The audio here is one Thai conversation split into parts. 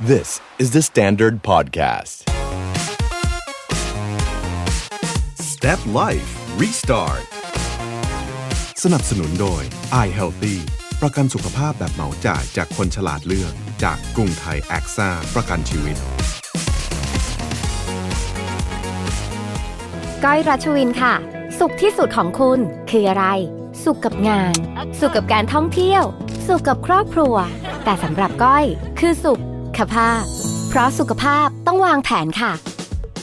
This is the Standard Podcast. Step Life Restart สนับสนุนโดย i Healthy ประกันสุขภาพแบบเหมาจ่ายจากคนฉลาดเลือก จากกรุงไทยแอคซ่าประกันชีวิต ก้อยรัชวินค่ะ สุขที่สุดของคุณคืออะไร สุขกับงาน สุขกับการท่องเที่ยว สุขกับครอบครัว แต่สำหรับก้อย คือสุข ภาพ เพราะสุขภาพต้องวางแผนค่ะ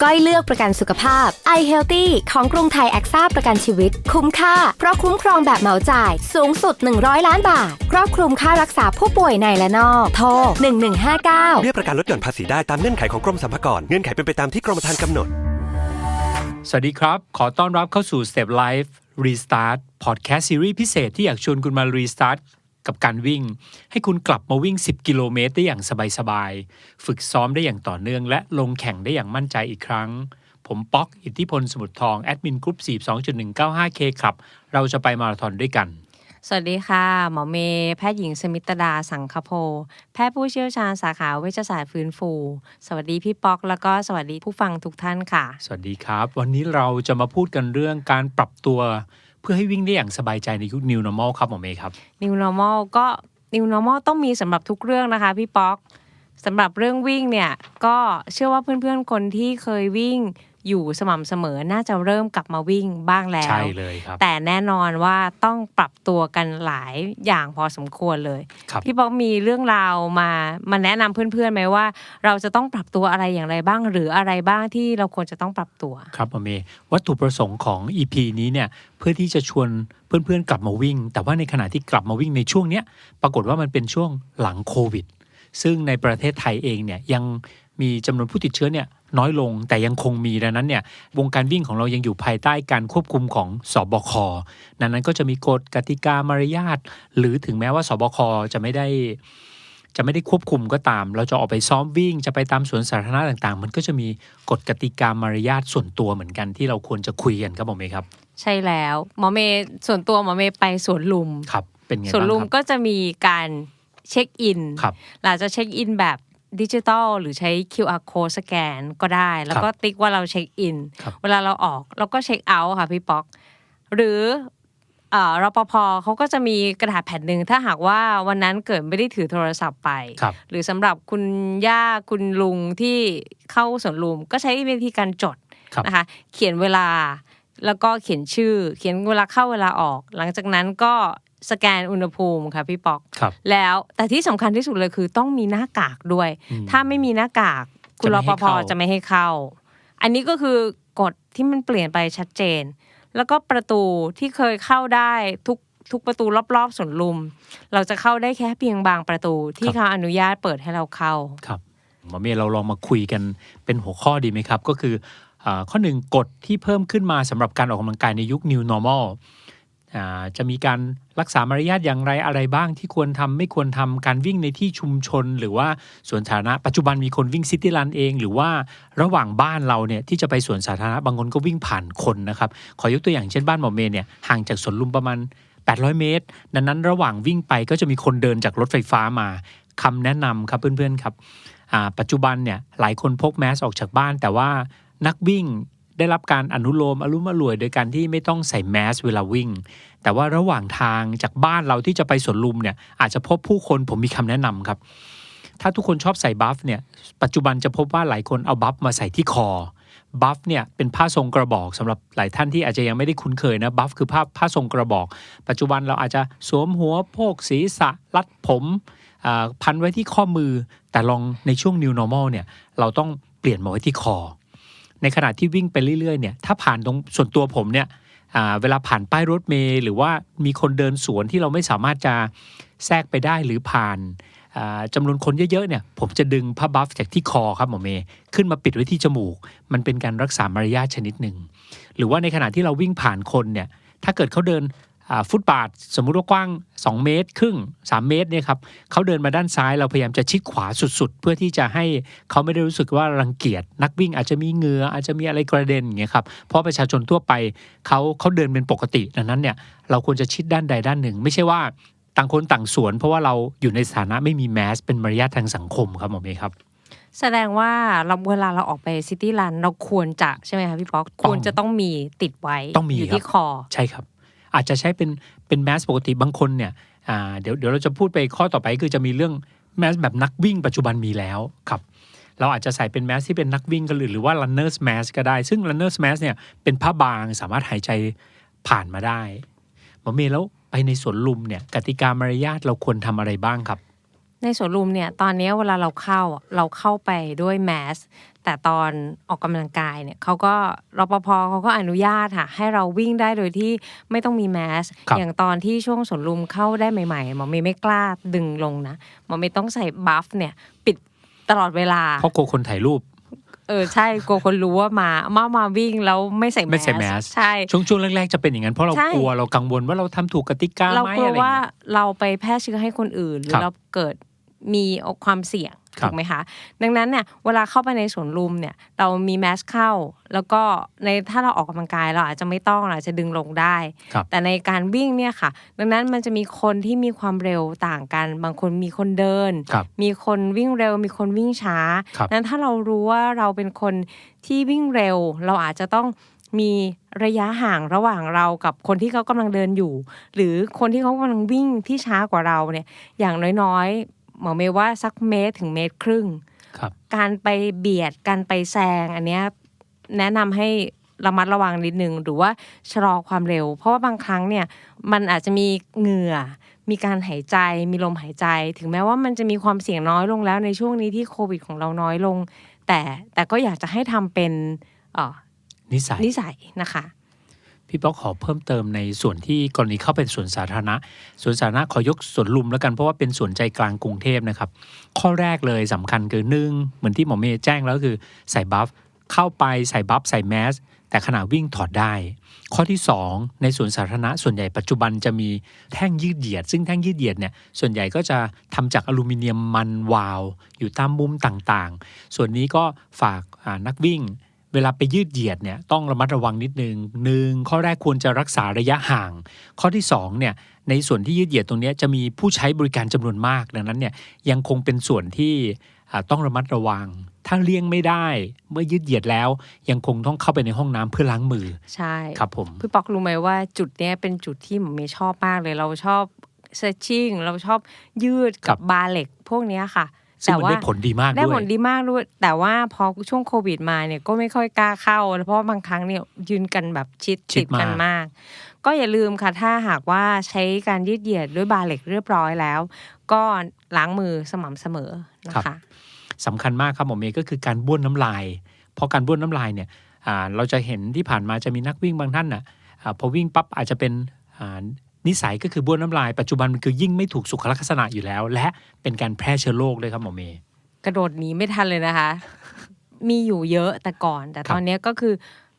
ก้อยเลือกประกันสุขภาพ i Healthy ของกรุงไทยแอคซ่าประกันชีวิต คุ้มค่า เพราะคุ้มครองแบบเหมาจ่าย สูงสุด 100 ล้านบาท ครอบคลุมค่ารักษาผู้ป่วยในและนอก โทร 1159 เบี้ยประกันลดหย่อนภาษีได้ตามเงื่อนไขของกรมสรรพากร เงื่อนไขเป็นไปตามที่กรมธรรม์กำหนด สวัสดีครับ ขอต้อนรับเข้าสู่ Step Life Restart Podcast Series พิเศษที่อยากชวนคุณมา Restart กับการวิ่ง ให้คุณกลับมาวิ่ง 10 กิโลเมตรได้อย่างสบายๆ ฝึกซ้อมได้อย่างต่อเนื่อง และลงแข่งได้อย่างมั่นใจอีกครั้ง ผมป๊อก อิทธิพลสมุทรทอง แอดมินกรุ๊ป 42.195K ครับ เราจะไปมาราธอนด้วยกันสวัสดีค่ะ หมอเมย์แพทย์หญิงสมิตดาสังคโพ แพทย์ผู้เชี่ยวชาญสาขาเวชศาสตร์ฟื้นฟู สวัสดีพี่ป๊อก แล้วก็สวัสดีผู้ฟังทุกท่านค่ะ สวัสดีครับ วันนี้เราจะมาพูดกันเรื่องการปรับตัวเพื่อให้วิ่งได้อย่างสบายใจในยุค New Normal ครับหมอเมย์ครับ New Normal ก็ New Normal ต้องมีสำหรับทุกเรื่องนะคะพี่ป๊อกสำหรับเรื่องวิ่งเนี่ยก็เชื่อว่าเพื่อนๆคนที่เคยวิ่ง อยู่สม่ำเสมอน่าจะเริ่มกลับมาวิ่งบ้างแล้วใช่เลยครับแต่แน่นอนว่าต้องปรับตัวกันหลายอย่างพอสมควรเลยครับพี่ป๊อกมีเรื่องราวมามาแนะนำเพื่อนๆไหมว่า เราจะต้องปรับตัวอะไรอย่างไรบ้าง หรืออะไรบ้างที่เราควรจะต้องปรับตัวครับหมอเมย์วัตถุประสงค์ของ EP นี้เนี่ยเพื่อที่จะชวนเพื่อนๆกลับมาวิ่ง แต่ว่าในขณะที่กลับมาวิ่งในช่วงเนี้ยปรากฏว่ามันเป็นช่วงหลังโควิดซึ่งในประเทศไทยเองเนี่ยยังมีจำนวนผู้ติดเชื้อเนี่ย น้อยลงแต่ยังคงมีดังนั้นเนี่ยวงการวิ่งของเรายังอยู่ภายใต้การควบคุมของสบคดังนั้นก็จะมีกฎกติกามารยาทหรือถึงแม้ว่าสบคจะไม่ได้จะไม่ได้ควบคุมก็ตาม เราจะออกไปซ้อมวิ่ง จะไปตามสวนสาธารณะต่างๆ มันก็จะมีกฎกติกามารยาทส่วนตัวเหมือนกันที่เราควรจะคุยกันครับผมเมย์ครับ ใช่แล้วหมอเมย์ส่วนตัวหมอเมย์ไปสวนลุมครับ เป็นไงสวนบ้างลุมครับก็จะมีการเช็คอินครับหลังจะเช็คอินแบบ ดิจิตอลหรือใช้ QR code สแกนก็ได้ แล้วก็ติ๊กว่าเราเช็คอินครับเวลาเราออกเราก็เช็คเอาท์ค่ะพี่ป๊อก หรือเอ่อรปภเขาก็จะมีกระดาษแผ่นหนึ่งถ้าหากว่าวันนั้นเกิดไม่ได้ถือโทรศัพท์ไปครับหรือสำหรับคุณย่าคุณลุงที่เข้าสวนลุม ก็ใช้วิธีการจดครับนะคะ เขียนเวลาแล้วก็เขียนชื่อ เขียนเวลาเข้าเวลาออก หลังจากนั้นก็ สแกนอุณหภูมิค่ะพี่ป๊อกครับแล้วแต่ที่สำคัญที่สุดเลยคือต้องมีหน้ากากด้วยอืมถ้าไม่มีหน้ากากคุณจะรไม่ปให้ภเข้าจะไม่ให้เข้า อันนี้ก็คือกฎที่มันเปลี่ยนไปชัดเจน แล้วก็ประตูที่เคยเข้าได้ทุกทุกประตูรอบๆสวนลุม เราจะเข้าได้แค่เพียงบางประตูที่เขาอนุญาตเปิดให้เราเข้าครับหมอเมย์เราลองมาคุยกันเป็นหัวข้อดีไหมครับ ก็คืออาข้อหนึ่งกฎที่เพิ่มขึ้นมาสำหรับการออกกำลังกายในยุค New Normal อ่า จะมีการรักษามารยาทอย่างไรอะไรบ้างที่ควรทำไม่ควรทำการวิ่งในที่ชุมชน หรือว่าสวนสาธารณะปัจจุบันมีคนวิ่งซิตี้รันเอง หรือว่าระหว่างบ้านเราเนี่ยที่จะไปสวนสาธารณะบางคนก็วิ่งผ่านคนนะครับ ขอยกตัวอย่างเช่นบ้านหมอเมย์เนี่ยห่างจากสวนลุมประมาณ 800 เมตร ดังนั้นระหว่างวิ่งไปก็จะมีคนเดินจากรถไฟฟ้ามาคำแนะนำครับเพื่อนๆครับปัจจุบันเนี่ยหลายคนพกแมสออกจากบ้านแต่ว่านักวิ่ง ได้รับการอนุโลมอรุมอร่วย โดยการที่ไม่ต้องใส่แมสเวลาวิ่ง แต่ว่าระหว่างทางจากบ้านเราที่จะไปสวนลุมเนี่ยอาจจะพบผู้คนผมมีคำแนะนำครับ ถ้าทุกคนชอบใส่บัฟเนี่ยปัจจุบันจะพบว่าหลายคนเอาบัฟมาใส่ที่คอบัฟเนี่ยเป็นผ้าทรงกระบอกสำหรับหลายท่านที่อาจจะยังไม่ได้คุ้นเคยนะบัฟคือผ้าผ้าทรงกระบอก ปัจจุบันเราอาจจะสวมหัวโพกศีรษะรัดผมพันไว้ที่ข้อมือ แต่ลองในช่วง new normal เนี่ยเราต้องเปลี่ยนมาไว้ที่คอ ในขณะที่วิ่งไปเรื่อยๆเนี่ยถ้าผ่านตรงส่วนตัวผมเนี่ยเวลาผ่านป้ายรถเมล์หรือว่ามีคนเดินสวนที่เราไม่สามารถจะแทรกไปได้หรือผ่านอ่าจำนวนคนเยอะๆเนี่ยผมจะดึงผ้าบัฟจากที่คอครับหมอเมย์ขึ้นมาปิดไว้ที่จมูก มันเป็นการรักษามารยาทชนิดหนึ่ง หรือว่าในขณะที่เราวิ่งผ่านคนเนี่ยถ้าเกิดเขาเดิน ฟุตบาทสมมุติว่ากว้าง 2 เมตร ครึ่ง 3 เมตรเนี่ยครับเขาเดินมาด้านซ้ายเราพยายามจะชิดขวาสุดๆ เพื่อที่จะให้เขาไม่ได้รู้สึกว่ารังเกียจนักวิ่งอาจจะมีเหงืออาจจะมีอะไรกระเด็นอย่างเงี้ยครับเพราะประชาชนทั่วไปเขาเขาเดินเป็นปกติดังนั้นเนี่ยเราควรจะชิดด้านใดด้านหนึ่ง ไม่ใช่ว่าต่างคนต่างสวน เพราะว่าเราอยู่ในสถานะไม่มีแมสเป็นมารยาททางสังคมครับหมอเมย์ครับแสดงว่าเราเวลาเราออกไปซิตี้รันเราควรจะใช่ไหมคะพี่ป๊อกต้องควรจะต้องมีติดไว้ต้องมีอยู่ครับที่คอใช่ครับ อาจจะใช้เป็นเป็นแมสปกติบางคนเนี่ยเดี๋ยวเดี๋ยวเราจะพูดไปข้อต่อไปคือจะมีเรื่องแมสแบบนักวิ่งปัจจุบันมีแล้วครับเราอาจจะใส่เป็นแมสที่เป็นนักวิ่งกันหรือหรือว่า runner's mask ก็ได้ ซึ่ง runner's mask เนี่ยเป็นผ้าบางสามารถหายใจผ่านมาได้หมอเมย์แล้วไปในสวนลุมเนี่ยกติกามารยาทเราควรทำอะไรบ้างครับ ในสวนลุมเนี่ยตอนนี้เวลาเราเข้าอะเราเข้าไปด้วยแมสแต่ตอนออกกำลังกายเนี่ยเขาก็รปภเขาก็อนุญาตค่ะให้เราวิ่งได้โดยที่ไม่ต้องมีแมสครับอย่างตอนที่ช่วงสวนลุมเข้าได้ใหม่ๆหมอเมย์ไม่กล้าดึงลงนะหมอเมย์ต้องใส่บัฟเนี่ยปิดตลอดเวลาเพราะกลัวคนถ่ายรูปเออใช่กลัวคนรู้ว่ามามามาวิ่งแล้วไม่ใส่แมสไม่ใส่แมสใช่ช่วงช่วงแรกๆจะเป็นอย่างนั้นเพราะเราใช่กลัวเรากังวลว่าเราทำถูกกติกาเราไหมกลัวอะไรอย่าว่างเงี้ยเราไปแพร่เชื้อให้คนอื่นหรืครัอบเราเกิด มีความเสี่ยงครับถูกไหมคะดังนั้นเนี่ยเวลาเข้าไปในสวนลุมเนี่ยเรามีแมสเข้า แล้วก็ในถ้าเราออกกำลังกายเราอาจจะไม่ต้องเราอาจจะดึงลงได้ครับแต่ในการวิ่งเนี่ยค่ะ ดังนั้นมันจะมีคนที่มีความเร็วต่างกัน บางคนมีคนเดินครับมีคนวิ่งเร็ว มีคนวิ่งช้าครับนั้นถ้าเรารู้ว่าเราเป็นคนที่วิ่งเร็ว เราอาจจะต้องมีระยะห่างระหว่างเรากับคนที่เขากำลังเดินอยู่ หรือคนที่เขากำลังวิ่งที่ช้ากว่าเราเนี่ยอย่างน้อยๆ หมอเมย์ว่าสักเมตรถึงเมตรครึ่งครับการไปเบียดการไปแซงอันเนี้ยแนะนำให้ระมัดระวังนิดนึงหรือว่าชะลอความเร็ว เพราะว่าบางครั้งเนี่ยมันอาจจะมีเหงื่อ มีการหายใจ มีลมหายใจ ถึงแม้ว่ามันจะมีความเสี่ยงน้อยลงแล้วในช่วงนี้ที่โควิดของเราน้อยลง แต่แต่ก็อยากจะให้ทำเป็นเอ่อนิสัยนิสัยนะคะ พี่ป๊อกขอเพิ่มเติมในส่วนที่กรณีเข้าเป็นสวนสาธารณะสวนสาธารณะขอยกสวนลุมแล้วกันเพราะว่าเป็นสวนใจกลางกรุงเทพนะครับ ข้อแรกเลยสำคัญคือหนึ่งเหมือนที่หมอเมย์แจ้งแล้วคือใส่บัฟเข้าไปใส่บัฟใส่แมสแต่ขณะวิ่งถอดได้ ข้อที่ 2 ในสวนสาธารณะส่วนใหญ่ปัจจุบันจะมีแท่งยืดเหยียด ซึ่งแท่งยืดเหยียดเนี่ยส่วนใหญ่ก็จะทำจากอลูมิเนียมมันวาว อยู่ตามมุมต่างๆ ส่วนนี้ก็ฝากนักวิ่ง เวลาไปยืดเหยียดเนี่ยต้องระมัดระวังนิดนึงหนึ่งข้อแรกควรจะรักษาระยะห่าง ข้อที่สองเนี่ยในส่วนที่ยืดเหยียดตรงเนี้ยจะมีผู้ใช้บริการจำนวนมาก ดังนั้นเนี่ยยังคงเป็นส่วนที่อ่าต้องระมัดระวัง ถ้าเลี่ยงไม่ได้เมื่อยืดเหยียดแล้ว ยังคงต้องเข้าไปในห้องน้ำเพื่อล้างมือ ใช่ครับผมพี่ป๊อกรู้ไหมว่าจุดเนี้ยเป็นจุดที่หมอเมย์ชอบมากเลยเราชอบเซตชิ่งเราชอบยืดครักับบบาร์เหล็กพวกเนี้ยค่ะ ซึ่งมันได้ผลดีมากได้ด้วผยลดีมากด้วย แต่ว่าพอช่วงโควิดมาเนี่ยก็ไม่ค่อยกล้าเข้า เพราะว่าบางครั้งเนี่ยยืนกันแบบชิดชิติดดกันมากมาก ก็อย่าลืมค่ะถ้าหากว่าใช้การยืดเหยียดด้วยบาร์เหล็กเรียบร้อยแล้ว ก็ล้างมือสม่ำเสมอนะคะสำคัญมากครับหมอเมย์ก็คือการบ้วนน้ำลาย เพราะการบ้วนน้ำลายเนี่ยอ่าเราจะเห็นที่ผ่านมาจะมีนักวิ่งบางท่านน่ะอาพอวิ่งปั๊บอาจจะเป็นอ่า นิสัยก็คือบ้วนน้ำลายปัจจุบันมันคือยิ่งไม่ถูกสุขลักษณะอยู่แล้ว และเป็นการแพร่เชื้อโรคเลยครับหมอเมย์กระโดดหนีไม่ทันเลยนะคะ มีอยู่เยอะแต่ก่อน แต่ครับตอนเนี้ยก็คือ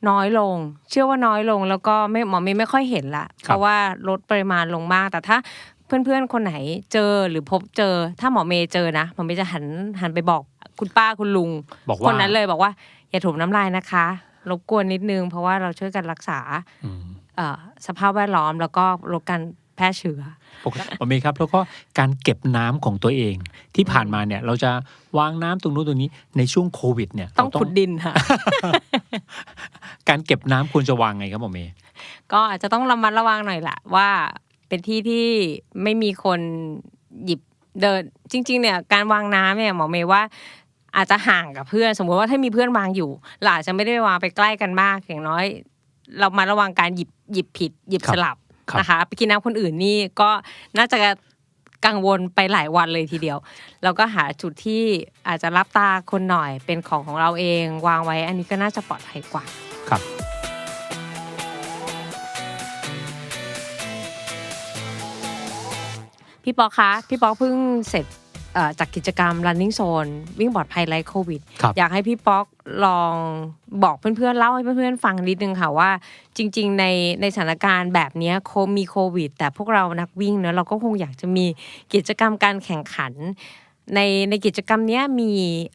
น้อยลง เชื่อว่าน้อยลงแล้วก็ไม่หมอเมย์ไม่ค่อยเห็นละ เพราะว่าลดปริมาณลงมากแต่ถ้าเพื่อนๆ คนไหนเจอหรือพบเจอ ถ้าหมอเมย์เจอนะหมอเมย์จะหันหันไปบอกคุณป้าคุณลุงบอกคว่านนั้นเลยบอกว่า อย่าถมน้ำลายนะคะรบกวนนิดนึง เพราะว่าเราช่วยกันรักษาอืมเอ่อ สภาพแวดล้อมแล้วก็ลดการแพร่เชื้อปกติหมอเมย์ครับ แล้วก็การเก็บน้ำของตัวเอง ที่ผ่านมาเนี่ย เราจะวางน้ำตรงนู้นตรงนี้ในช่วงโควิด เนี่ย ต้องเราขุดดินค่ะ การเก็บน้ำควรจะวางไงครับหมอเมย์ก็อาจจะต้องระมัดระวังหน่อยแหละว่าเป็นที่ที่ไม่มีคนหยิบเดิน จริง ๆ เนี่ยการวางน้ำเนี่ยหมอเมย์ว่าอาจจะห่างกับเพื่อน สมมติว่าถ้ามีเพื่อนวางอยู่เราอาจจะไม่ได้วางไปใกล้กันมากอย่างน้อย เรามาระวังการหยิบหยิบผิด หยิบครับสลับครับนะคะไปกินน้ำคนอื่นนี่ก็น่าจะกังวลไปหลายวันเลยทีเดียวเราก็หาจุดที่อาจจะรับตาคนหน่อยเป็นของของเราเองวางไว้ อันนี้ก็น่าจะปลอดภัยกว่าครับพี่ปอคะ พี่ปอเพิ่งเสร็จเอ่อ จากกิจกรรม running zone วิ่งปลอดภัยไร้โควิดครับอยากให้พี่ป๊อกลองบอกเพื่อนๆเล่าให้เพื่อนๆฟังนิดนึงค่ะว่า จริง ๆ ในในสถานการณ์แบบเนี้ยโคมีโควิด แต่พวกเรานักวิ่งเนอะเราก็คงอยากจะมีกิจกรรมการแข่งขัน ในในกิจกรรมเนี้ยมี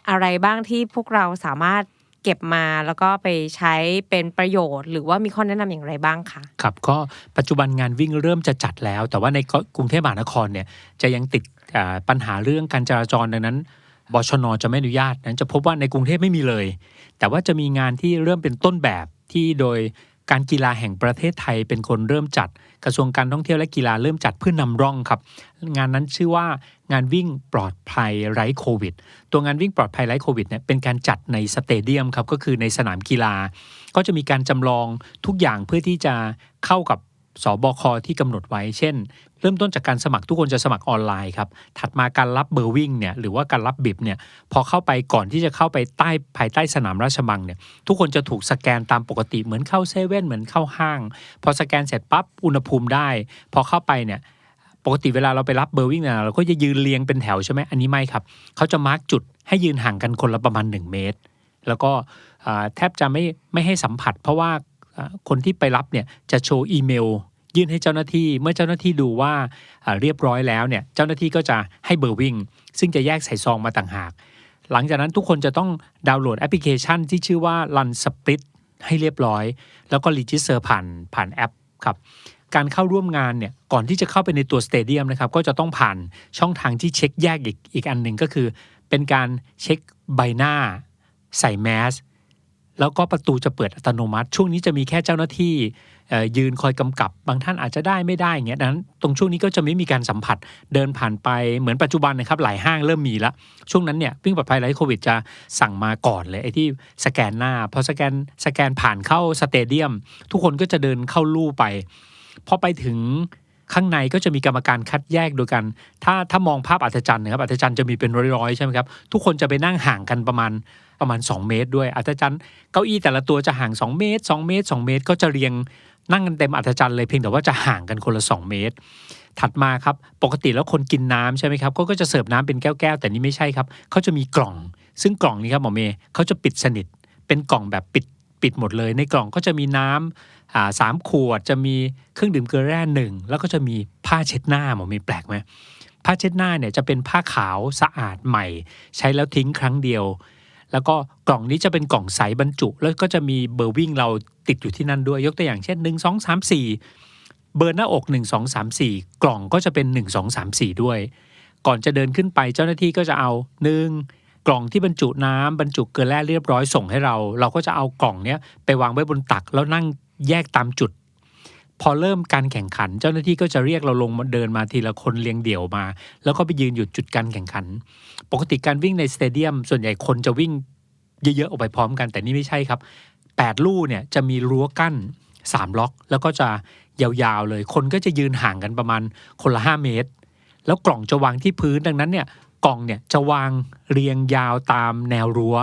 อะไรบ้างที่พวกเราสามารถเก็บมาแล้วก็ไปใช้เป็นประโยชน์ หรือว่ามีข้อแนะนำอย่างไรบ้างคะครับก็ปัจจุบันงานวิ่งเริ่มจะจัดแล้ว แต่ว่าในกรุงเทพมหานครเนี่ยจะยังติดอ่า ปัญหาเรื่องการจราจรดังนั้นบชนจะไม่อนุญาตนั้นจะพบว่าในกรุงเทพไม่มีเลย แต่ว่าจะมีงานที่เริ่มเป็นต้นแบบที่โดยการกีฬาแห่งประเทศไทยเป็นคนเริ่มจัด กระทรวงการท่องเที่ยวและกีฬาเริ่มจัดเพื่อนำร่องครับ งานนั้นชื่อว่างานวิ่งปลอดภัยไร้โควิด ตัวงานวิ่งปลอดภัยไร้โควิดเนี่ยเป็นการจัดในสเตเดียมครับก็คือในสนามกีฬา ก็จะมีการจำลองทุกอย่างเพื่อที่จะเข้ากับ สบคที่กำหนดไว้ เช่น เริ่มต้นจากการสมัครทุกคนจะสมัครออนไลน์ครับ ถัดมาการรับเบอร์วิ่งเนี่ยหรือว่าการรับบิบเนี่ยพอเข้าไปก่อนที่จะเข้าไปใต้ภายใต้สนามราชมังเนี่ยทุกคนจะถูกสแกนตามปกติเหมือนเข้าเซเว่นเหมือนเข้าห้าง พอสแกนเสร็จปั๊บอุณหภูมิได้ พอเข้าไปเนี่ยปกติเวลาเราไปรับเบอร์วิ่งเนี่ยเราก็จะยืนเรียงเป็นแถวใช่ไหมอันนี้ไม่ครับเขาจะมาร์กจุดให้ยืนห่างกันคนละประมาณ 1 เมตร แล้วก็แทบจะไม่ไม่ให้สัมผัส เพราะว่า คนที่ไปรับเนี่ยจะโชว์อีเมล ยื่นให้เจ้าหน้าที่เมื่อเจ้าหน้าที่ดูว่าเรียบร้อยแล้วเนี่ยเจ้าหน้าที่ก็จะให้เบอร์วิ่ง ซึ่งจะแยกใส่ซองมาต่างหาก หลังจากนั้นทุกคนจะต้องดาวน์โหลดแอปพลิเคชันที่ชื่อว่า Run Split ให้เรียบร้อย แล้วก็รีจิสเตอร์ผ่านผ่านแอปครับการเข้าร่วมงานเนี่ยก่อนที่จะเข้าไปในตัวสเตเดียมนะครับก็จะต้องผ่านช่องทางที่เช็คแยกอีกอีกอันหนึ่งก็คือ เป็นการเช็คใบหน้า ใส่แมส แล้วก็ประตูจะเปิดอัตโนมัติ ช่วงนี้จะมีแค่เจ้าหน้าที่ยืนคอยกำกับบางท่านอาจจะได้ไม่ได้อย่างเงี้ยดังนั้น ตรงช่วงนี้ก็จะไม่มีการสัมผัสเดินผ่านไปเหมือนปัจจุบันนะครับหลายห้างเริ่มมีแล้วช่วงนั้นเนี่ยวิ่งปลอดภัยไร้โควิดจะสั่งมาก่อนเลยไอ้ที่สแกนหน้าพอสแกนสแกนผ่านเข้าสเตเดียม ทุกคนก็จะเดินเข้าลู่ไปพอไปถึงข้างในก็จะมีกรรมการคัดแยกโดยกัน ถ้าถ้ามองภาพอัศจรรย์นะครับอัศจรรย์จะมีเป็นร้อยๆใช่ไหมครับทุกคนจะไปนั่งห่างกันประมาณ ประมาณ 2 เมตร ด้วยอัศจรรย์เก้าอี้แต่ละตัวจะห่าง 2 เมตร 2 เมตร 2 เมตร ก็จะเรียงนั่งกันเต็มอัศจรรย์เลยเพียงแต่ว่าจะห่างกันคนละ 2 เมตร ถัดมาครับปกติแล้วคนกินน้ำใช่ไหมครับเขาก็จะเสิร์ฟน้ำเป็นแก้วๆแต่นี่ไม่ใช่ครับเขาจะมีกล่อง ซึ่งกล่องนี้ครับหมอเมย์เขาจะปิดสนิท เป็นกล่องแบบปิดปิดหมดเลยในกล่องก็จะมีน้ำสามขวดจะมีเครื่องดื่มเกลือแร่หนึ่งแล้วก็จะมีผ้าเช็ดหน้าหมอเมย์แปลกไหมผ้าเช็ดหน้าเนี่ยจะเป็นผ้าขาวสะอาดใหม่ ใช้แล้วทิ้งครั้งเดียว แล้วก็กล่องนี้จะเป็นกล่องใสบรรจุ แล้วก็จะมีเบอร์วิ่งเราติดอยู่ที่นั่นด้วย ยกตัวอย่างเช่น 1 2 3 4 เบอร์หน้าอก 1 2 3 4 กล่องก็จะเป็น 1 2 3 4 ด้วย ก่อนจะเดินขึ้นไปเจ้าหน้าที่ก็จะเอาหนึ่งกล่องที่บรรจุน้ำบรรจุเกลือแร่เรียบร้อยส่งให้เรา เราก็จะเอากล่องเนี้ยไปวางไว้บนตักแล้วนั่งแยกตามจุด พอเริ่มการแข่งขัน เจ้าหน้าที่ก็จะเรียกเราลงมาเดินมาทีละคนเรียงเดี่ยวมา แล้วก็ไปยืนอยู่จุดการแข่งขัน ปกติการวิ่งในสเตเดียม ส่วนใหญ่คนจะวิ่งเยอะๆออกไปพร้อมกันแต่นี่ไม่ใช่ครับ 8 ลู่เนี่ยจะมีรั้วกั้น 3 ล็อก แล้วก็จะยาวๆเลย คนก็จะยืนห่างกันประมาณคนละ 5 เมตร แล้วกล่องจะวางที่พื้นดังนั้นเนี่ยกล่องเนี่ยจะวางเรียงยาวตามแนวรั้ว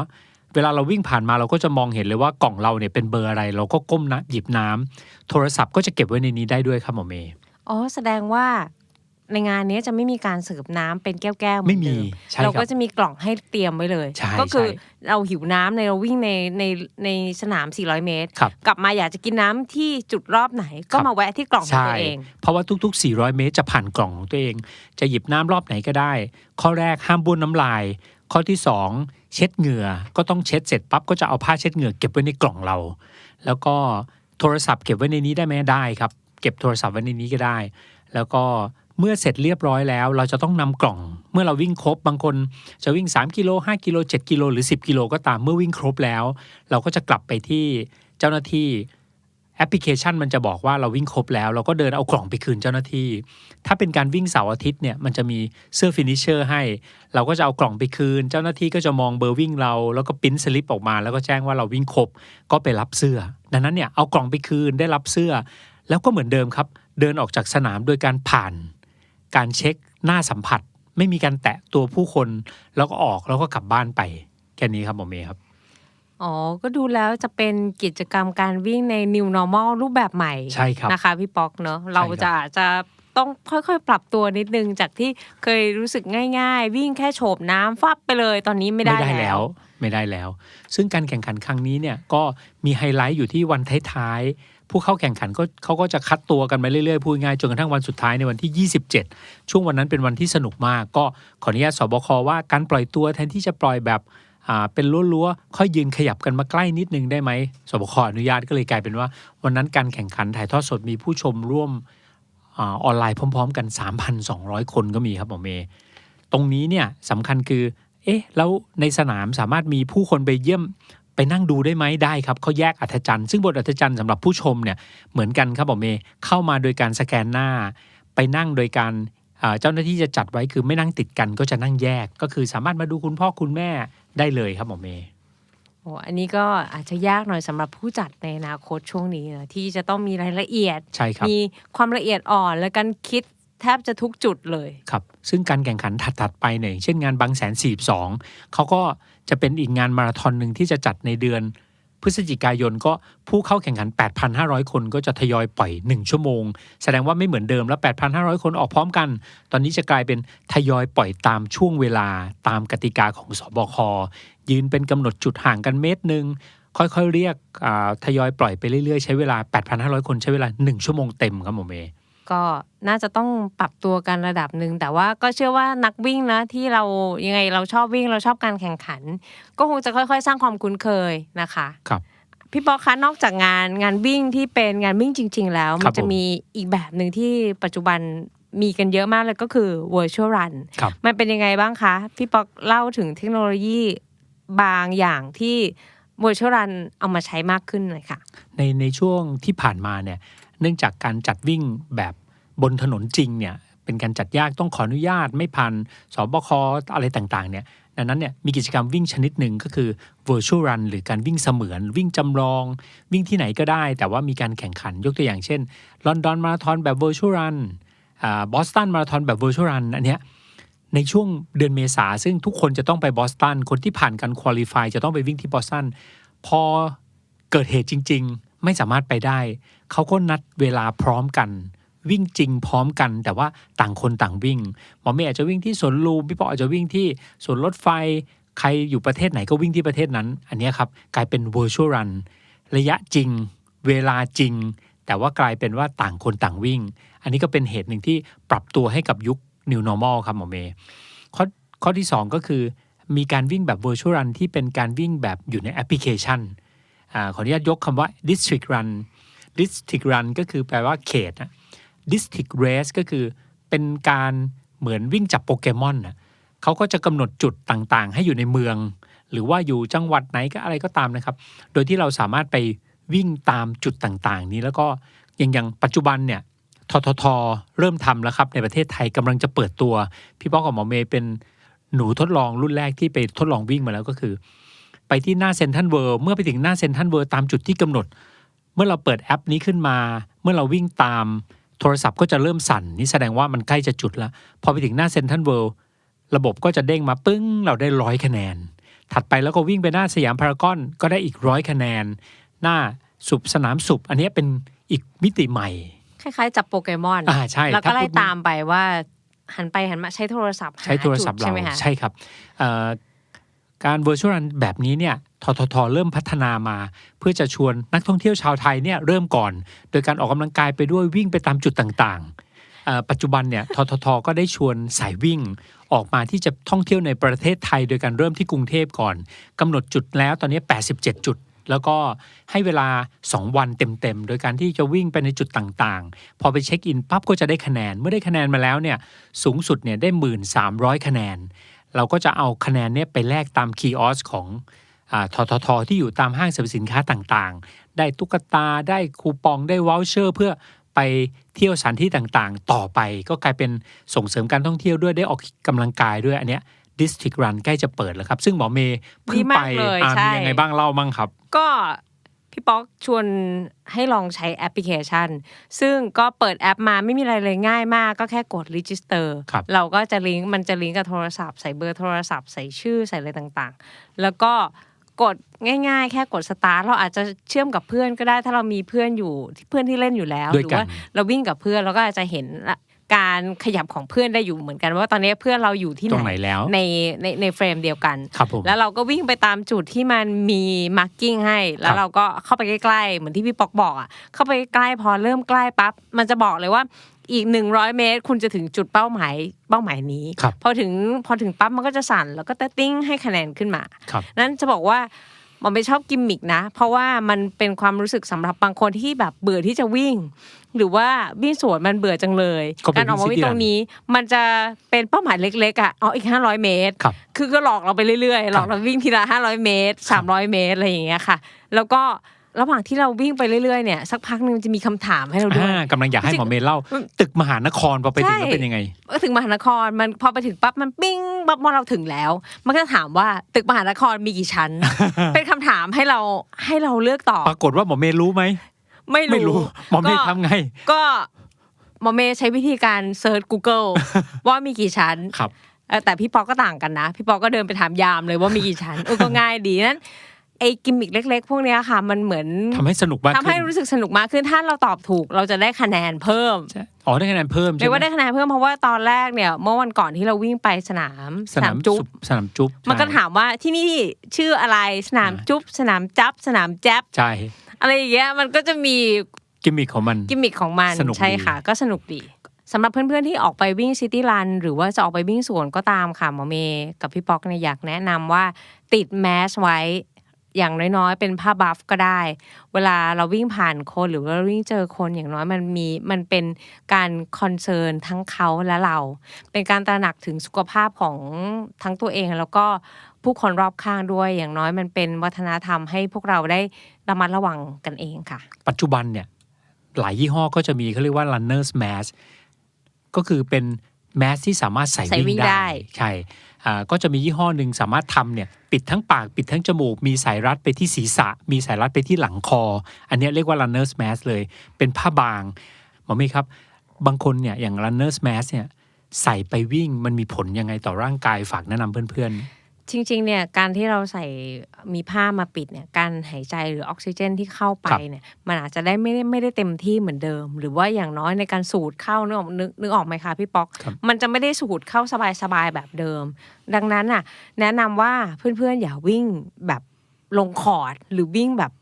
เวลาเราวิ่งผ่านมาเราก็จะมองเห็นเลยว่ากล่องเราเนี่ยเป็นเบอร์อะไร เราก็ก้มนะหยิบน้ำโทรศัพท์ก็จะเก็บไว้ในนี้ได้ด้วยครับหมอเมย์อ๋อแสดงว่าในงานนี้จะไม่มีการเสิร์ฟน้ำเป็นแก้วๆเหมืไม่อนมีเดิมใช่เราครัก็บจะมีกล่องให้เตรียมไว้เลยใช่ก็คือใช่เราหิวน้ำในเราวิ่งในในในสนาม 400 เมตรครับกลับมาอยากจะกินน้ำที่จุดรอบไหนก็ครับมาแวะที่กล่องของใช่ตัวเอง เพราะว่าทุก ๆ 400 เมตรจะผ่านกล่องของตัวเอง จะหยิบน้ำรอบไหนก็ได้ ข้อแรกห้ามบ้วนน้ำลาย ข้อที่ 2 เช็ดเหงื่อก็ต้องเช็ดเสร็จปั๊บก็จะเอาผ้าเช็ดเหงื่อเก็บไว้ในกล่องเรา แล้วก็โทรศัพท์เก็บไว้ในนี้ได้ไหมได้ครับ เก็บโทรศัพท์ไว้ในนี้ก็ได้ แล้วก็เมื่อเสร็จเรียบร้อยแล้ว เราจะต้องนำกล่อง เมื่อเราวิ่งครบบางคนจะวิ่ง 3กิโล5กิโล7กิโลหรือ 10กิโลก็ตามเมื่อวิ่งครบแล้ว เราก็จะกลับไปที่เจ้าหน้าที่ แอปพลิเคชันมันจะบอกว่าเราวิ่งครบแล้ว เราก็เดินเอากล่องไปคืนเจ้าหน้าที่ ถ้าเป็นการวิ่งเสาร์อาทิตย์เนี่ยมันจะมีเสื้อฟินิชเชอร์ให้ เราก็จะเอากล่องไปคืน เจ้าหน้าที่ก็จะมองเบอร์วิ่งเรา แล้วก็ปิ้นสลิปออกมา แล้วก็แจ้งว่าเราวิ่งครบก็ไปรับเสื้อ ดังนั้นเนี่ยเอากล่องไปคืนได้รับเสื้อ แล้วก็เหมือนเดิมครับ เดินออกจากสนามโดยการผ่าน การเช็คหน้าสัมผัส ไม่มีการแตะตัวผู้คน แล้วก็ออกแล้วก็กลับบ้านไปแค่นี้ครับหมอเมย์ครับ อ๋อ ก็ดูแล้วจะเป็นกิจกรรมการวิ่งใน new normal รูปแบบใหม่ใช่ครับนะคะพี่ป๊อกเนอะเราจะจะต้องค่อยๆ ปรับตัวนิดนึงจากที่เคยรู้สึกง่ายๆ วิ่งแค่โฉบน้ำฟับไปเลยตอนนี้ไม่ได้แล้ว ไม่ได้แล้ว ซึ่งการแข่งขันครั้งนี้เนี่ยก็มีไฮไลท์อยู่ที่วันท้ายๆ ผู้เข้าแข่งขันก็เขาก็จะคัดตัวกันไปเรื่อยๆ พูดง่ายๆจนกระทั่งวันสุดท้ายในวันที่ 27 ช่วงวันนั้นเป็นวันที่สนุกมาก ก็ขออนุญาตสบคว่าการปล่อยตัวแทนที่จะปล่อยแบบอ่า เป็นรั้วๆค่อยยืนขยับกันมาใกล้นิดนึงได้ไหมสบคอนุญาตก็เลยกลายเป็นว่า วันนั้นการแข่งขันถ่ายทอดสดมีผู้ชมร่วมออนไลน์พร้อม ๆ กัน 3,200 คนก็มีครับหมอเมย์ตรงนี้เนี่ยสำคัญคือ เอ๊ะ แล้วในสนามสามารถมีผู้คนไปเยี่ยมไปนั่งดูได้ไหมได้ครับเขาแยกอัธจันทร์ซึ่งบทอัธจันทร์สำหรับผู้ชมเนี่ยเหมือนกันครับหมอเมย์เข้ามาโดยการสแกนหน้า ไปนั่งโดยการเจ้าหน้าที่จะจัดไว้คือไม่นั่งติดกันก็จะนั่งแยก ก็คือสามารถมาดูคุณพ่อคุณแม่ ได้เลยครับหมอเมย์โอ้อันนี้ก็อาจจะยากหน่อยสำหรับผู้จัดในอนาคตช่วงนี้นะที่จะต้องมีรายละเอียดใช่ครับมีความละเอียดอ่อนและการคิดแทบจะทุกจุดเลยครับ ซึ่งการแข่งขันถัด ๆ ไปเนี่ยอย่างเช่นงานบางแสนสี่สองเขาก็จะเป็นอีกงานมาราธอนหนึ่งที่จะจัดในเดือน พฤศจิกายนก็ผู้เข้าแข่งขัน 8,500 คนก็จะทยอยปล่อย 1 ชั่วโมง แสดงว่าไม่เหมือนเดิมแล้ว 8,500 คนออกพร้อมกัน ตอนนี้จะกลายเป็นทยอยปล่อยตามช่วงเวลาตามกติกาของสบค ยืนเป็นกำหนดจุดห่างกันเมตรหนึ่งค่อยๆ เรียกทยอยปล่อยไปเรื่อยๆ ใช้เวลา 8,500 คนใช้เวลา 1 ชั่วโมงเต็มครับหมอเมย์ ก็น่าจะต้องปรับตัวกันระดับหนึ่งแต่ว่าก็เชื่อว่านักวิ่งนะที่เรายังไงเราชอบวิ่งเราชอบการแข่งขัน ก็คงจะค่อยๆ สร้างความคุ้นเคยนะคะครับพี่ป๊อกคะนอกจากงานงานวิ่งที่เป็นงานวิ่งจริง ๆ แล้วครัมันบจะผมมีอีกแบบหนึ่งที่ปัจจุบันมีกันเยอะมากเลยก็คือ virtual run ครับมันเป็นยังไงบ้างคะ พี่ป๊อกเล่าถึงเทคโนโลยีบางอย่างที่ virtual run เอามาใช้มากขึ้นหน่อยค่ะ ในในช่วงที่ผ่านมาเนี่ย เนื่องจากการจัดวิ่งแบบบนถนนจริงเนี่ยเป็นการจัดยากต้องขออนุญาตไม่ผ่านสบคอะไรต่างๆเนี่ยดังนั้นเนี่ยมีกิจกรรมวิ่งชนิดหนึ่งก็คือ virtual run หรือการวิ่งเสมือน วิ่งจำลอง วิ่งที่ไหนก็ได้ แต่ว่ามีการแข่งขันยกตัวอย่างเช่นลอนดอนมาราธอนแบบ virtual run บอสตันมาราธอนแบบ virtual run อันเนี้ยในช่วงเดือนเมษาซึ่งทุกคนจะต้องไปบอสตันคนที่ผ่านการคุริฟายจะต้องไปวิ่งที่บอสตันพอเกิดเหตุจริง ไม่สามารถไปได้ เขาก็นัดเวลาพร้อมกัน วิ่งจริงพร้อมกัน แต่ว่าต่างคนต่างวิ่งหมอเมย์อาจจะวิ่งที่สวนลุมพี่ปออาจจะวิ่งที่สวนรถไฟ ใครอยู่ประเทศไหนก็วิ่งที่ประเทศนั้น อันนี้ครับกลายเป็น virtual run ระยะจริง เวลาจริง แต่ว่ากลายเป็นว่าต่างคนต่างวิ่ง อันนี้ก็เป็นเหตุหนึ่งที่ปรับตัวให้กับยุค new normal ครับหมอเมย์ข้อข้อที่สองก็คือมีการวิ่งแบบ virtual run ที่เป็นการวิ่งแบบอยู่ในแอปพลิเคชัน ขออนุญาตยกคำว่า district run district run ก็คือแปลว่าเขตนะ district race ก็คือเป็นการเหมือนวิ่งจับโปเกมอนนะเขาก็จะกำหนดจุดต่างๆ ให้อยู่ในเมือง หรือว่าอยู่จังหวัดไหนก็อะไรก็ตามนะครับ โดยที่เราสามารถไปวิ่งตามจุดต่างๆ นี้แล้วก็อย่างอย่างปัจจุบันเนี่ยททท เริ่มทำแล้วครับในประเทศไทยกำลังจะเปิดตัว พี่ป้องกับหมอเมย์เป็นหนูทดลองรุ่นแรกที่ไปทดลองวิ่งมาแล้วก็คือ ไปที่หน้าเซนทันเวิร์เมื่อไปถึงหน้าเซนทันเวิร์ตามจุดที่กำหนด เมื่อเราเปิดแอปนี้ขึ้นมา เมื่อเราวิ่งตามโทรศัพท์ก็จะเริ่มสั่นนี่แสดงว่ามันใกล้จะจุดแล้ว พอไปถึงหน้าเซนทันเวิร์ระบบก็จะเด้งมาปึ้งเราได้ร้อยคะแนน ถัดไปแล้วก็วิ่งไปหน้าสยามพารากอนก็ได้อีกร้อยคะแนน หน้าสุบสนามสุบอันนี้เป็นอีกมิติใหม่ คล้ายๆ จับโปเกมอนอ่าใช่แล้วก็ถ้าไล่พูดตามไปว่าหันไปหันมาใช้โทรศัพท์หาใช้โทรศัพท์จุดเราใช่ไหมคะใช่ครับเอ่อ การ virtual run แบบนี้เนี่ยทททเริ่มพัฒนามา เพื่อจะชวนนักท่องเที่ยวชาวไทยเนี่ยเริ่มก่อน โดยการออกกำลังกายไปด้วยวิ่งไปตามจุดต่างๆ ปัจจุบันเนี่ยทททก็ได้ชวนสายวิ่ง ออกมาที่จะท่องเที่ยวในประเทศไทย โดยการเริ่มที่กรุงเทพก่อนกำหนดจุดแล้วตอนนี้ 87 จุดแล้วก็ให้เวลา 2 วันเต็ม ๆ โดยการที่จะวิ่งไปในจุดต่างๆ พอไปเช็คอินปั๊บก็จะได้คะแนน เมื่อได้คะแนนมาแล้วเนี่ยสูงสุดเนี่ยได้ 1,300 คะแนน เราก็จะเอาคะแนนเนี่ยไปแลกตามคีย์ออสของอาทททที่อยู่ตามห้างสรรพสินค้าต่างๆ ได้ตุ๊กตาได้คูปองได้วอลเชอร์ เพื่อไปเที่ยวสถานที่ต่างๆ ต่อไปก็กลายเป็นส่งเสริมการท่องเที่ยวด้วยได้ออกกำลังกายด้วยอันเนี้ย District Run ใกล้จะเปิดแล้วครับ ซึ่งหมอเมย์เพิ่งไปอ่าใช่มียังไงบ้างเล่ามั่งครับ ก็ พี่ป๊อกชวนให้ลองใช้แอปพลิเคชัน ซึ่งก็เปิดแอปมาไม่มีอะไรเลยง่ายมาก ก็แค่กด register ครับเราก็จะลิงก์มันจะลิงก์กับโทรศัพท์ใส่เบอร์โทรศัพท์ใส่ชื่อใส่อะไรต่างๆ แล้วก็กดง่ายๆ แค่กดสตาร์ทเราอาจจะเชื่อมกับเพื่อนก็ได้ถ้าเรามีเพื่อนอยู่เพื่อนที่เล่นอยู่แล้วด้วยหรืกันว่าเราวิ่งกับเพื่อนเราก็อาจจะเห็น การขยับของเพื่อนได้อยู่เหมือนกันว่าตอนนี้เพื่อนเราอยู่ที่ตรงไหนแล้วในในในเฟรมเดียวกันครับผมแล้วเราก็วิ่งไปตามจุดที่มันมีมาร์กิ้งให้ แล้ครัวบเราก็เข้าไปใกล้ๆเหมือนที่พี่ปอกบอกอะเข้าไปใกล้พอเริ่มใกล้ปั๊บมันจะบอกเลยว่าอีกหนึ่งร้อยเมตร คุณจะถึงจุดเป้าหมายเป้าหมายนี้ครับพอถึงพอถึงปั๊บมันก็จะสั่น แล้วก็จะติ้งให้คะแนนขึ้นมาครับนั้นจะบอกว่า หมอไม่ชอบกิมมิกนะ เพราะว่ามันเป็นความรู้สึกสำหรับบางคนที่แบบเบื่อที่จะวิ่ง หรือว่าวิ่งสวนมันเบื่อจังเลยก็ไปการออกมาวิ่วิ่งง City ตรงนี้ มันจะเป็นเป้าหมายเล็กๆอะอ๋ออีก 500 เมตรครับคือก็หลอกเราไปเรื่อยๆ หลอกเราวิ่งทีละ500 เมตร 300 เมตรอะไรอย่างเงี้ยค่ะ แล้วก็ ระหว่างที่เราวิ่งไปเรื่อยๆเนี่ยสักพักหนึงจะมีคำถามให้เราด้วยอ่ากำลังอยากให้หมอเมย์เล่า ตึกมหานครพอไปถึงแล้วเป็นยังไงก็ถึงมหานครมันพอไปถึงปั๊บมันปิ้งปั๊บพอเราถึงแล้ว มันก็จะถามว่าตึกมหานครมีกี่ชั้น เป็นคำถามให้เราให้เราเลือกตอบปรากฏว่าหมอเมย์รู้ไหมไม่ไม่รู้หมอเมย์ก็ทำไง ก็หมอเมย์ใช้วิธีการเซิร์ช Google ว่ามีกี่ชั้นครับเออแต่พี่ปอก็ต่างกันนะ พี่ปอก็เดินไปถามยามเลยว่ามีกี่ชั้นเออก็ง่ายดีนั้น ไอ้กิมมิกเล็ก ๆ พวกเนี้ยค่ะ มันเหมือนทำให้สนุกมากทำให้ขึ้นรู้สึกสนุกมากขึ้นถ้าเราตอบถูกเราจะได้คะแนนเพิ่มใช่อ๋อได้คะแนนเพิ่มเรีใช่ยกไหมว่าได้คะแนนเพิ่มเพราะว่าตอนแรกเนี่ย เมื่อวันก่อนที่เราวิ่งไปสนามสนามจุ๊บสนามจุ๊บมันก็ใช่ถามว่าที่นี่ชื่ออะไรสนามอ่าจุ๊บสนามจับสนามแจ๊บใช่อะไรอย่างเงี้ยมันก็จะมีกิมมิคของมันกิมมิคของมันสนุกดีใช่ค่ะ ก็สนุกดีสำหรับเพื่อนๆที่ออกไปวิ่งซิตี้รันหรือว่าจะออกไปวิ่งสวนก็ตามค่ะหมอเมย์กับพี่ป๊อกเนี่ยอยากแนะนำว่าติดแมสไว้ อย่างน้อยๆ เป็นผ้าบัฟก็ได้ เวลาเราวิ่งผ่านคนหรือว่าเราวิ่งเจอคนอย่างน้อยมันมีมันเป็นการคอนเซิร์นทั้งเขาและเรา เป็นการตระหนักถึงสุขภาพของทั้งตัวเอง แล้วก็ผู้คนรอบข้างด้วย อย่างน้อยมันเป็นวัฒนธรรมให้พวกเราได้ระมัดระวังกันเองค่ะ ปัจจุบันเนี่ยหลายยี่ห้อก็จะมีเขาเรียกว่า runners mask ก็คือเป็นแมสที่สามารถใส่ใส่วิ่วิ่งงได้ได้ ใช่อ่า ก็จะมียี่ห้อหนึ่งสามารถทำเนี่ยปิดทั้งปากปิดทั้งจมูก มีสายรัดไปที่ศีรษะ มีสายรัดไปที่หลังคอ อันนี้เรียกว่า runners mask เลย เป็นผ้าบางหมอเมย์ครับ บางคนเนี่ยอย่าง runners mask เนี่ยใส่ไปวิ่งมันมีผลยังไงต่อร่างกายฝากแนะนำเพื่อน จริงๆเนี่ยการที่เราใส่มีผ้ามาปิดเนี่ยการหายใจหรือออกซิเจนที่เข้าไปครับเนี่ยมันอาจจะได้ไม่ได้ไม่ได้เต็มที่เหมือนเดิม หรือว่าอย่างน้อยในการสูดเข้านึกออกนึกนึกออกไหมคะพี่ป๊อกครับมันจะไม่ได้สูดเข้าสบายๆแบบเดิม ดังนั้นน่ะแนะนำว่าเพื่อนๆอย่าวิ่งแบบลงคอร์ดหรือวิ่งแบบ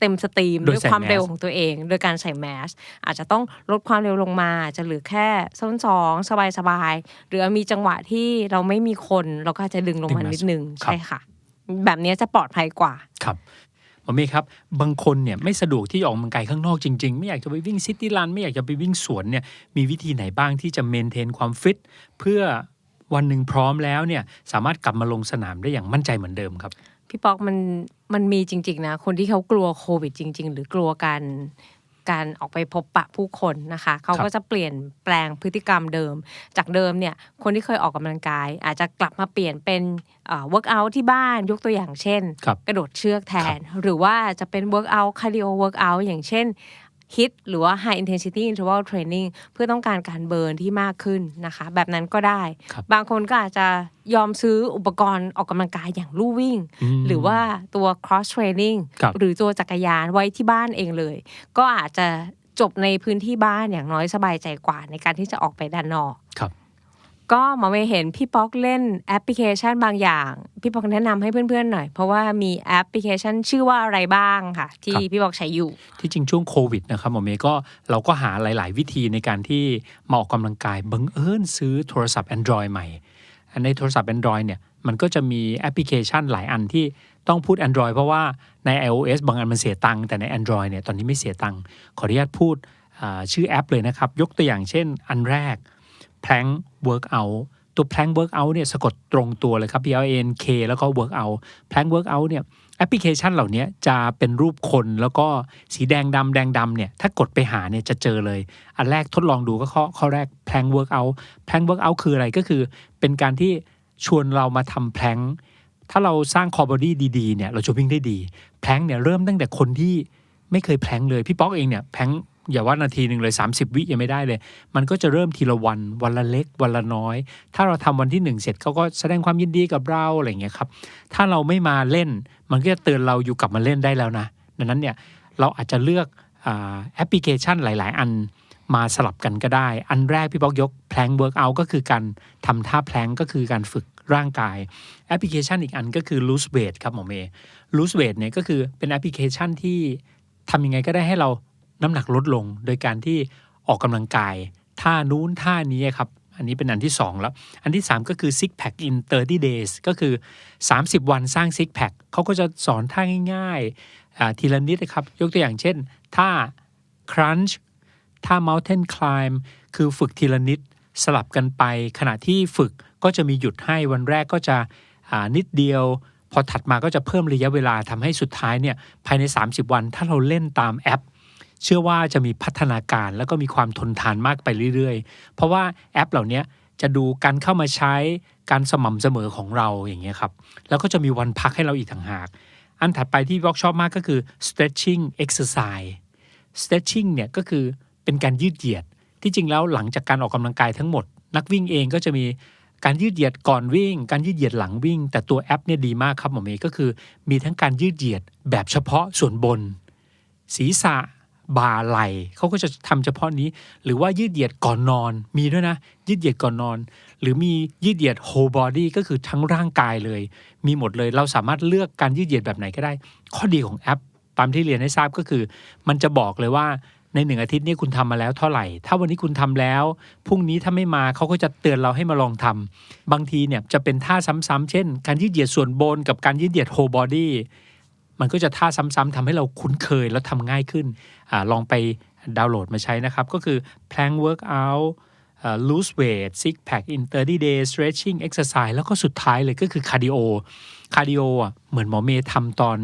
เต็มสตรีมโดยด้วยใส่ความเร็วแมสของตัวเอง โดยการใส่แมสอาจจะต้องลดความเร็วลงมาอาจจะเหลือแค่ส้นสองสบายๆหรือมีจังหวะที่เราไม่มีคนเราก็อาจจะดึงลงมาดึงมานิดนึงครับใช่ค่ะ แบบนี้จะปลอดภัยกว่าๆครับหมอเมย์ครับ บางคนเนี่ยไม่สะดวกที่ออกกำลังกายข้างนอกจริง ๆ ไม่อยากจะไปวิ่งซิตี้รันไม่อยากจะไปวิ่งสวนเนี่ยมีวิธีไหนบ้างที่จะเมนเทนความฟิตเพื่อวันหนึ่งพร้อมแล้วเนี่ยสามารถกลับมาลงสนามได้อย่างมั่นใจเหมือนเดิมครับ พี่ป๊อกมันมันมีจริง ๆ นะ คนที่เขากลัวโควิดจริง ๆ หรือกลัวการการออกไปพบปะผู้คนนะคะ เขาก็จะเปลี่ยนแปลงพฤติกรรมเดิม จากเดิมเนี่ยคนที่เคยออกกำลังกาย อาจจะกลับมาเปลี่ยนเป็นเวิร์กอัลที่บ้านยกตัวอย่างเช่นครับกระโดดเชือกแทน หรือว่าจะเป็น work out cardio work out อย่างเช่น HIT หรือว่า high intensity interval training เพื่อต้องการการเบิร์นที่มากขึ้นนะคะ แบบนั้นก็ได้ครับบางคนก็อาจจะยอมซื้ออุปกรณ์ออกกำลังกายอย่างลู่วิ่งมหรือว่าตัว cross training ครับหรือตัวจักรยานไว้ที่บ้านเองเลย ก็อาจจะจบในพื้นที่บ้านอย่างน้อยสบายใจกว่าในการที่จะออกไปด้านนอกครับ ก็หมอเมย์เห็นพี่ป๊อกเล่นแอปพลิเคชันบางอย่าง พี่ป๊อกแนะนำให้เพื่อนๆหน่อย เพราะว่ามีแอปพลิเคชันชื่อว่าอะไรบ้างค่ะ ที่ครับพี่ป๊อกใช้อยู่ ที่จริงช่วงโควิดนะครับหมอเมย์ก็เราก็หาหลาย ๆ วิธีในการที่มาออกกำลังกายบังเอิญซื้อโทรศัพท์ Android ใหม่อันในโทรศัพท์ Android เนี่ยมันก็จะมีแอปพลิเคชันหลายอันที่ต้องพูด Android เพราะว่าใน iOS บางอันมันเสียตังค์แต่ใน Android เนี่ยตอนนี้ไม่เสียตังค์ขออนุญาตพูดอ่าชื่อแอปเลยนะครับ ยกตัวอย่างเช่น อันแรก Plank Workout ตัว Plank Workout เนี่ยสะกดตรงตัวเลยครับ P L A N K แล้วก็ Workout Plank Workout เนี่ยแอปพลิเคชันเหล่านี้จะเป็นรูปคนแล้วก็สีแดงดำแดงดำเนี่ยถ้ากดไปหาเนี่ยจะเจอเลย อันแรกทดลองดูก็ข้อข้อแรก Plank Workout Plank Workout คืออะไรก็คือ เป็นการที่ชวนเรามาทำแพลงถ้าเราสร้างคอบอดี้ดีๆเนี่ยเราจะวิ่งได้ดี แพลงเนี่ยเริ่มตั้งแต่คนที่ไม่เคยแพลงเลย พี่ป๊อกเองเนี่ยแพลง อย่าว่านาทีหนึ่งเลย 30 วิยังไม่ได้เลย มันก็จะเริ่มทีละวันวันละเล็กวันละน้อย ถ้าเราทำวันที่หนึ่งเสร็จเขาก็แสดงความยินดีกับเราอะไรอย่างเงี้ยครับถ้าเราไม่มาเล่น มันก็จะเตือนเราอยู่กลับมาเล่นได้แล้วนะดังนั้นเนี่ยเราอาจจะเลือกอแอปพลิเคชันหลาย ๆ อันมาสลับกันก็ได้ อันแรกพี่ป๊อกยกแพลงเวิร์กอัก็คือการทำท่าแพลงก็คือการฝึกร่างกาย แอปพลิเคชันอีกอันก็คือ Loose Weight ครับหมอเมย์ Loose Weight เนี่ยก็คือเป็นแอปพลิเคชันที่ทำยังไงก็ได้ให้เรา น้ำหนักลดลง โดยการที่ออกกำลังกายท่านู้นท่านี้ครับ อันนี้เป็นอันที่ 2 แล้ว อันที่ 3 ก็คือ six pack in 30 days ก็คือ 30 วันสร้าง six pack เขาก็จะสอนท่าง่ายๆทีละนิดนะครับ ยกตัวอย่างเช่น ท่า crunch ท่า mountain climb คือฝึกทีละนิดสลับกันไป ขณะที่ฝึกก็จะมีหยุดให้วันแรกก็จะนิดเดียว พอถัดมาก็จะเพิ่มระยะเวลาทำให้สุดท้ายเนี่ยภายใน 30 วัน ถ้าเราเล่นตามแอป เชื่อว่าจะมีพัฒนาการแล้วก็มีความทนทานมากไปเรื่อยๆ เพราะว่าแอปเหล่านี้จะดูการเข้ามาใช้การสม่ำเสมอของเราอย่างเงี้ยครับ แล้วก็จะมีวันพักให้เราอีกต่างหาก อันถัดไปที่บอกชอบมากก็คือ stretching exercise stretching เนี่ยก็คือเป็นการยืดเหยียด ที่จริงแล้วหลังจากการออกกำลังกายทั้งหมด นักวิ่งเองก็จะมีการยืดเหยียดก่อนวิ่ง การยืดเหยียดหลังวิ่ง แต่ตัวแอปเนี่ยดีมากครับหมอเมย์ก็คือ มีทั้งการยืดเหยียดแบบเฉพาะส่วนบน ศีรษะ บ่าไหลเขาก็จะทำเฉพาะนี้ หรือว่ายืดเหยียดก่อนนอนมีด้วยนะ ยืดเหยียดก่อนนอน หรือมียืดเหยียด whole body ก็คือทั้งร่างกายเลย มีหมดเลยเราสามารถเลือกการยืดเหยียดแบบไหนก็ได้ ข้อดีของแอป ตามที่เรียนให้ทราบก็คือ มันจะบอกเลยว่าในหนึ่งอาทิตย์นี้คุณทำมาแล้วเท่าไหร่ ถ้าวันนี้คุณทำแล้วพรุ่งนี้ถ้าไม่มาเขาก็จะเตือนเราให้มาลองทำบางทีเนี่ยจะเป็นท่าซ้ำๆเช่น การยืดเหยียดส่วนบนกับการยืดเหยียด whole body มันก็จะท่าซ้ำๆทำให้เราคุ้นเคยแล้วทำง่ายขึ้นอาลองไปดาวน์โหลดมาใช้นะครับ ก็คือ plank workout อ่า lose weight six pack in 30 days stretching exercise แล้วก็สุดท้ายเลยก็คือคาร์ดิโอคาร์ดิโออะเหมือนหมอเมย์ทำตอน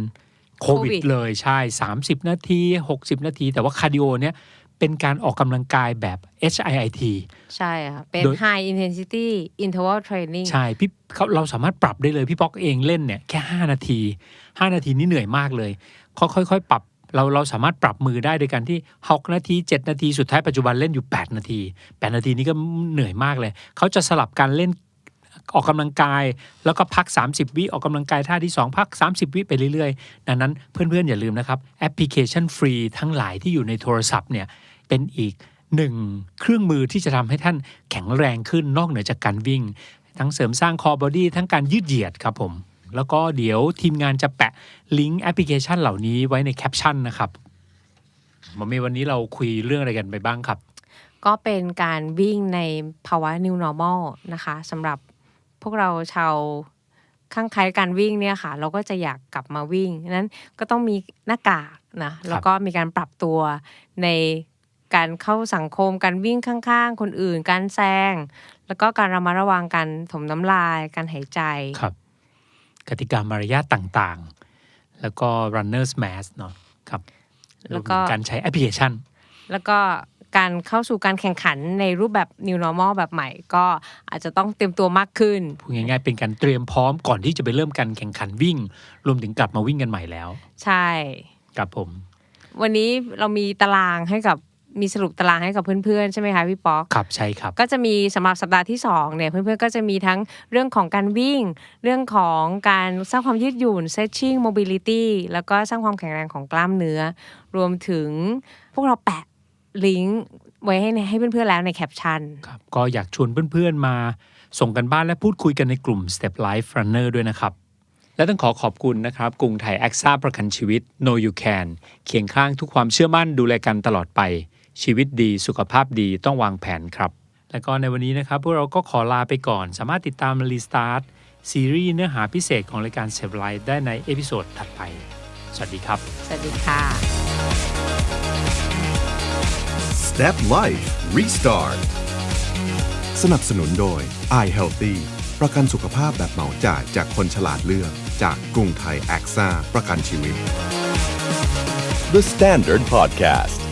โควิดโควิดเลยใช่ 30 นาที 60 นาที แต่ว่าคาร์ดิโอเนี่ย เป็นการออกกำลังกายแบบ HIIT ใช่ค่ะเป็น โดย high intensity interval training ใช่พี่เขาเราสามารถปรับได้เลย พี่ป๊อกเองเล่นเนี่ยแค่ 5 นาที 5 นาทีนี่เหนื่อยมากเลยเขาค่อยๆ ปรับเราเราสามารถปรับมือได้โดยการที่ 6 นาที 7 นาทีสุดท้ายปัจจุบันเล่นอยู่ 8 นาที 8 นาทีนี่ก็เหนื่อยมากเลย เขาจะสลับการเล่นออกกำลังกาย แล้วก็พัก 30 วิออกกำลังกายท่าที่ 2 พัก 30 วิไปเรื่อยๆ ดังนั้นเพื่อนๆ อย่าลืมนะครับ แอปพลิเคชันฟรีทั้งหลายที่อยู่ในโทรศัพท์เนี่ย เป็นอีกหนึ่งเครื่องมือที่จะทำให้ท่านแข็งแรงขึ้นนอกเหนือจากการวิ่ง ทั้งเสริมสร้างคอบอดี้ทั้งการยืดเหยียดครับผม แล้วก็เดี๋ยวทีมงานจะแปะลิงก์แอปพลิเคชันเหล่านี้ไว้ในแคปชั่นนะครับหมอเมย์วันนี้เราคุยเรื่องอะไรกันไปบ้างครับ ก็เป็นการวิ่งในภาวะ new normal นะคะสำหรับพวกเราชาวข้างใคล้การวิ่งเนี่ยค่ะ เราก็จะอยากกลับมาวิ่งนั้นก็ต้องมีหน้ากากนะแล้วก็มีการปรับตัวใน การเข้าสังคม การวิ่งข้างๆ คนอื่น การแซง แล้วก็การระมัดระวังการถมน้ำลาย การหายใจ ครับ กติกามารยาทต่างๆ แล้วก็ runner's mask เนาะ ครับ แล้วก็รมถึงการใช้แอปพลิเคชัน แล้วก็การเข้าสู่การแข่งขันในรูปแบบ new normal แบบใหม่ ก็อาจจะต้องเตรียมตัวมากขึ้น พูดง่ายๆ เป็นการเตรียมพร้อมก่อนที่จะไปเริ่มการแข่งขันวิ่ง รวมถึงกลับมาวิ่งกันใหม่แล้ว ใช่ ครับผม วันนี้เรามีตารางให้กับ มีสรุปตารางให้กับเพื่อนๆ ใช่ไหมคะพี่ป๊อกครับใช่ครับ ก็จะมีสำหรับสัปดาห์ที่2เนี่ยเพื่อนๆ ก็จะมีทั้งเรื่องของการวิ่ง เรื่องของการสร้างความยืดหยุ่น stretching mobility แล้วก็สร้างความแข็งแรงของกล้ามเนื้อ รวมถึงพวกเราแปะลิงก์ไว้ให้ในให้เพื่อนๆ แล้วในแคปชั่นครับก็อยากชวนเพื่อนๆ มาส่งกันบ้านและพูดคุยกันในกลุ่ม Step Life Runner ด้วยนะครับและต้องขอขอบคุณนะครับ กรุงไทยแอคซ่าประกันชีวิต No You Can เคียงข้างทุกความเชื่อมั่นดูแลกันตลอดไป ชีวิตดีสุขภาพดีต้องวางแผนครับ และก็ในวันนี้นะครับ พวกเราก็ขอลาไปก่อน สามารถติดตามรีสตาร์ทซีรีส์เนื้อหาพิเศษของรายการ Step Life ได้ในเอพิโซดถัดไป สวัสดีครับ สวัสดีค่ะ Step Life Restart สนับสนุนโดย i Healthy ประกันสุขภาพแบบเหมาจ่ายจากคนฉลาดเลือก จากกรุงไทยแอคซ่าประกันชีวิต The Standard Podcast.